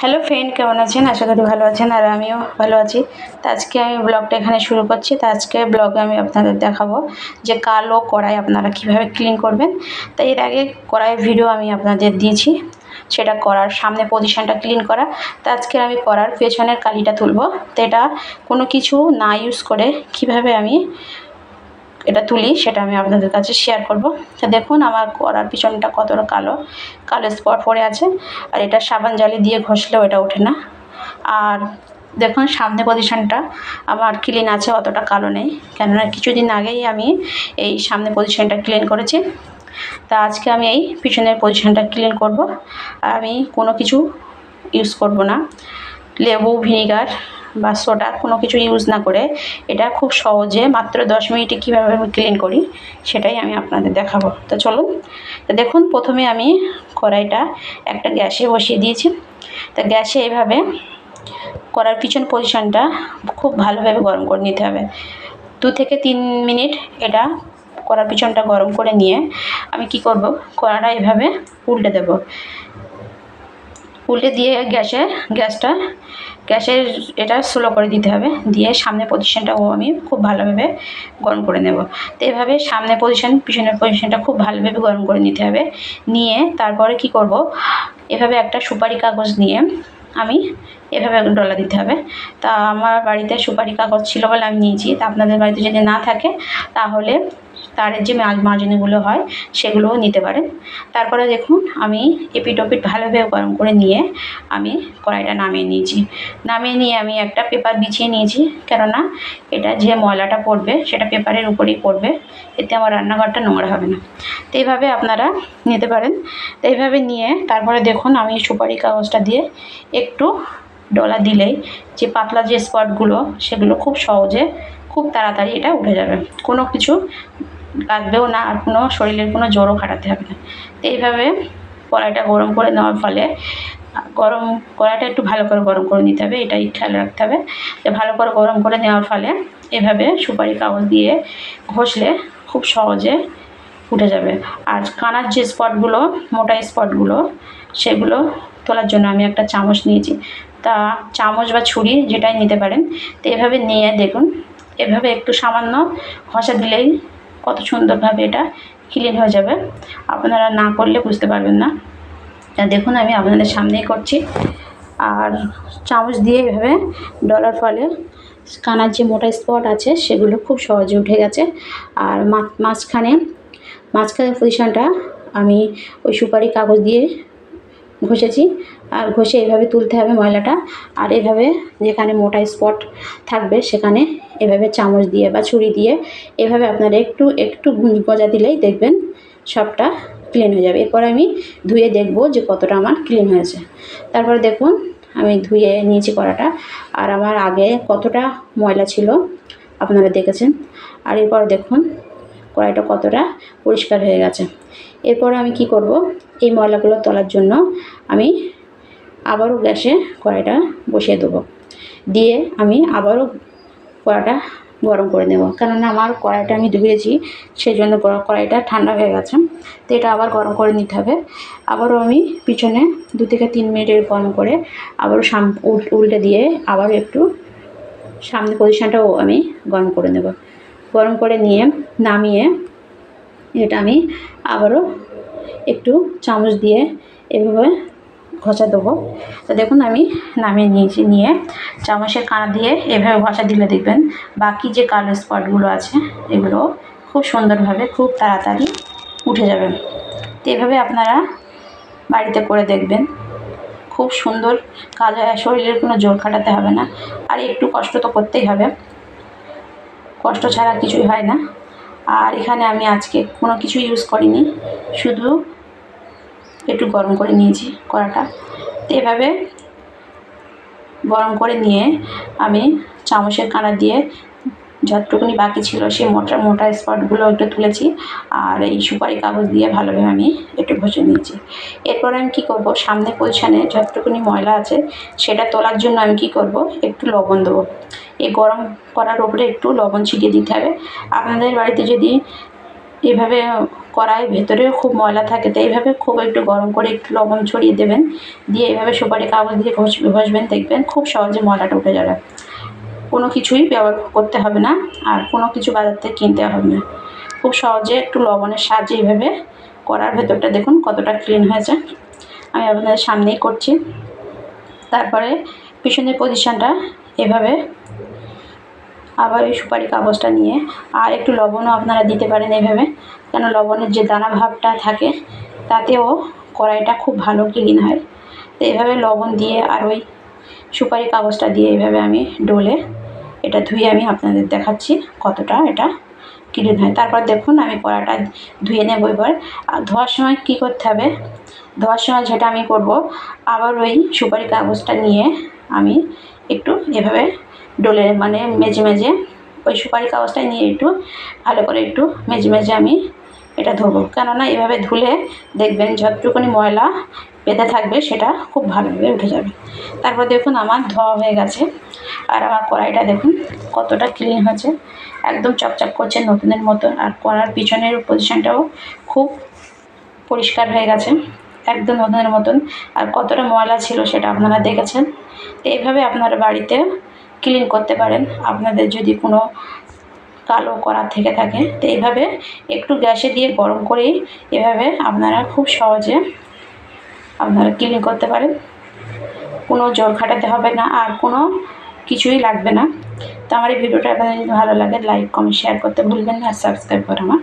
Hello friend কেমন আছেন? আশা করি ভালো আছেন আর আমিও ভালো আছি। তো আজকে আমি ব্লগটা এখানে শুরু করছি। তো আজকে ব্লগে আমি আপনাদের দেখাবো যে কালো কড়াই আপনারা কীভাবে ক্লিন করবেন। তো এর আগে কড়াইয়ের ভিডিও আমি আপনাদের দিয়েছি। সেটা করার সামনে পজিশনটা ক্লিন করা। তো আজকে আমি করার পেছনের কালিটা তুলবো। তো এটা কোনো কিছু না ইউজ করে কীভাবে আমি এটা তুলি, সেটা আমি আপনাদের কাছে শেয়ার করব। তো দেখুন, আমার করার পিছনটা কতটা কালো। কালো স্পট পড়ে আছে। আর এটা সাবান জালি দিয়ে ঘষলেও এটা ওঠে না। আর দেখুন, সামনে পজিশনটা আমার ক্লিন আছে, অতটা কালো নেই। কেননা কিছুদিন আগেই আমি এই সামনে পজিশনটা ক্লিন করেছি। তা আজকে আমি এই পিছনের পজিশনটা ক্লিন করব। আর আমি কোনো কিছু ইউজ করব না। লেবু, ভিনিগার বা সোডা কোনো কিছু ইউজ না করে, এটা খুব সহজে মাত্র দশ মিনিটে কীভাবে আমি ক্লিন করি, সেটাই আমি আপনাদের দেখাবো। তো চলুন, তো দেখুন, প্রথমে আমি কড়াইটা একটা গ্যাসে বসিয়ে দিয়েছি। তো গ্যাসে এভাবে করার পিছন পজিশনটা খুব ভালোভাবে গরম করে নিতে হবে। দু থেকে তিন মিনিট এটা কড়ার পিছনটা গরম করে নিয়ে আমি কি করব, কড়াটা এভাবে উল্টে দেব। উল্টে দিয়ে গ্যাসে, গ্যাসটা গ্যাসের এটা স্লো করে দিতে হবে। দিয়ে সামনে পজিশনটাও আমি খুব ভালোভাবে গরম করে নেব। তো এভাবে সামনে পজিশন পিছনের পজিশনটা খুব ভালোভাবে গরম করে নিতে হবে। নিয়ে তারপরে কি করব? এভাবে একটা সুপারি কাগজ নিয়ে আমি এভাবে ডলা দিতে হবে। তা আমার বাড়িতে সুপারি কাগজ ছিল বলে আমি নিয়েছি। তা আপনাদের বাড়িতে যদি না থাকে, তাহলে তারের যে মাছ মাজনিগুলো হয়, সেগুলোও নিতে পারেন। তারপরে দেখুন, আমি এপিট ওপিট ভালোভাবে গরম করে নিয়ে আমি কড়াইটা নামিয়ে নিয়েছি। নামিয়ে নিয়ে আমি একটা পেপার বিছিয়ে নিয়েছি, কেননা এটা যে ময়লাটা পড়বে, সেটা পেপারের উপরেই পড়বে। এতে আমার রান্নাঘরটা নোংরা হবে না। তো এইভাবে আপনারা নিতে পারেন। তো এইভাবে নিয়ে তারপরে দেখুন, আমি সুপারি কাগজটা দিয়ে একটু ডলা দিলেই যে পাতলা যে স্পটগুলো সেগুলো খুব সহজে, খুব তাড়াতাড়ি এটা উঠে যাবে। কোনো কিছু লাগবেও না আর কোনো শরীরের কোনো জোরও খাটাতে হবে না। তো এইভাবে কড়াইটা গরম করে নেওয়ার ফলে, গরম কড়াইটা একটু ভালো করে গরম করে নিতে হবে, এটাই খেয়াল রাখতে হবে। যে ভালো করে গরম করে নেওয়ার ফলে এভাবে সুপারি কাগজ দিয়ে ঘষলে খুব সহজে উঠে যাবে। আর কানার যে স্পটগুলো, মোটা স্পটগুলো, সেগুলো তোলার জন্য আমি একটা চামচ নিয়েছি। তা চামচ বা ছুরি যেটাই নিতে পারেন, তো এভাবে নিয়ে দেখুন। এভাবে একটু সামান্য ঘষা দিলেই কত সুন্দরভাবে এটা ক্লিন হয়ে যাবে। আপনারা না করলে বুঝতে পারবেন না। দেখুন, আমি আপনাদের সামনেই করছি। আর চামচ দিয়ে এভাবে ডলার ফলে কানার যে মোটা স্পট আছে, সেগুলো খুব সহজে উঠে গেছে। আর মাঝখানে, মাঝখানের পজিশানটা আমি ওই সুপারি কাগজ দিয়ে ঘষেছি। আর ঘষে এভাবে তুলতে হবে ময়লাটা। আর এভাবে যেখানে মোটা স্পট থাকবে, সেখানে এভাবে চামচ দিয়ে বা ছুরি দিয়ে এভাবে আপনারা একটু একটু গুঁজ- গজা দিলেই দেখবেন সবটা ক্লিন হয়ে যাবে। এরপর আমি ধুয়ে দেখব যে কতটা আমার ক্লিন হয়েছে। তারপরে দেখুন, আমি ধুয়ে নিয়েছি কড়াটা। আর আমার আগে কতটা ময়লা ছিল আপনারা দেখেছেন। আর এরপর দেখুন কড়াইটা কতটা পরিষ্কার হয়ে গেছে। এরপর আমি কি করব? এই ময়লাগুলো তোলার জন্য আমি আবারও গ্যাসে কড়াইটা বসিয়ে দেবো। দিয়ে আমি আবারও কড়াটা গরম করে নেব। কেননা আমার কড়াইটা আমি ধুয়েছি সেই জন্য কড়াইটা ঠান্ডা হয়ে গেছে। তো এটা আবার গরম করে নিতে হবে। আবারও আমি পিছনে দু থেকে তিন মিনিটের গরম করে আবারও সাম, উল- উল্টে দিয়ে আবারও একটু সামনে পজিশনটাও আমি গরম করে নেব। গরম করে নিয়ে নামিয়ে এটা আমি আবারও একটু চামচ দিয়ে এভাবে ঘষা দেবো। তো দেখুন আমি নামিয়ে নিয়েছি, নিয়ে চামচের কানা দিয়ে এভাবে ঘষা দিলে দেখবেন বাকি যে কালো স্পটগুলো আছে এগুলো খুব সুন্দরভাবে খুব তাড়াতাড়ি উঠে যাবে। তো এভাবে আপনারা বাড়িতে করে দেখবেন। খুব সুন্দর কাজ শরীরের কোনো জোর খাটাতে হবে না। আর একটু কষ্ট তো করতেই হবে। কষ্ট ছাড়া কিছুই হয় না। আর এখানে আমি আজকে কোনো কিছু ইউজ করিনি। শুধু একটু গরম করে নিয়েছি কড়াটা। তো এভাবে গরম করে নিয়ে আমি চামচের কানা দিয়ে যতটুকুনি বাকি ছিল, সেই মোটা মোটা স্পটগুলো একটু তুলেছি। আর এই সুপারি কাগজ দিয়ে ভালোভাবে আমি একটু ঘষে নিয়েছি। এরপর আমি কি করব? সামনে পজিশানে যতটুকুনি ময়লা আছে, সেটা তোলার জন্য আমি কি করব? একটু লবণ দেবো। এই গরম করার ওপরে একটু লবণ ছিটিয়ে দিতে হবে। আপনাদের বাড়িতে যদি এভাবে কড়াই ভেতরেও খুব ময়লা থাকে, তো এইভাবে খুব একটু গরম করে একটু লবণ ছড়িয়ে দেবেন। দিয়ে এইভাবে সুপারি কাগজ দিয়ে ঘষ- ঘষবেন, দেখবেন খুব সহজে ময়লাটা উঠে যাবে। কোনো কিছুই ব্যবহার করতে হবে না আর কোনো কিছু বাজার থেকে কিনতে হবে না। খুব সহজে একটু লবণের সাহায্যে এইভাবে কড়ার ভেতরটা দেখুন কতটা ক্লিন হয়েছে। আমি আপনাদের সামনেই করছি। তারপরে পিছনের পজিশনটা এভাবে আবার ওই সুপারি কাগজটা নিয়ে আর একটু লবণও আপনারা দিতে পারেন এইভাবে, কেন লবণের যে দানা ভাবটা থাকে তাতেও কড়াইটা খুব ভালো ক্লিন হয়। তো এইভাবে লবণ দিয়ে আর ওই সুপারি কাগজটা দিয়ে এইভাবে আমি ডলে এটা ধুয়ে আমি আপনাদের দেখাচ্ছি কতটা এটা ক্লিন হয় তারপর দেখুন আমি কড়াটা ধুয়ে নেব এবার। ধোয়ার সময় কী করতে হবে? ধোয়ার সময় যেটা আমি করব, আবার ওই সুপারি কাগজটা নিয়ে আমি একটু এভাবে ডলে মানে মেজে মেজে ওই সুপারি কাগজটা নিয়ে একটু ভালো করে একটু মেজে মেজে আমি এটা ধোবো। কেননা এভাবে ধুলে দেখবেন যতটুকুনি ময়লা বেঁধে থাকবে, সেটা খুব ভালোভাবে উঠে যাবে। তারপর দেখুন আমার ধোয়া হয়ে গেছে। আর আমার কড়াইটা দেখুন কতটা ক্লিন হয়েছে। একদম চকচক করছে নতুনের মতো। আর কড়ার পিছনের পজিশনটাও খুব পরিষ্কার হয়ে গেছে। একদম নতুনের মতন। আর কতটা ময়লা ছিল সেটা আপনারা দেখেছেন। তো এইভাবে আপনারা বাড়িতে ক্লিন করতে পারেন। আপনাদের যদি কোনো কালো করা থেকে থাকে, তো এইভাবে একটু গ্যাসে দিয়ে গরম করেই এভাবে আপনারা খুব সহজে আপনারা ক্লিন করতে পারেন। কোনো জোর খাটাতে হবে না আর কোনো কিছুই লাগবে না। তো আমার এই ভিডিওটা আপনাদের ভালো লাগে লাইক কমেন্ট শেয়ার করতে ভুলবেন না আর সাবস্ক্রাইব করে আমার।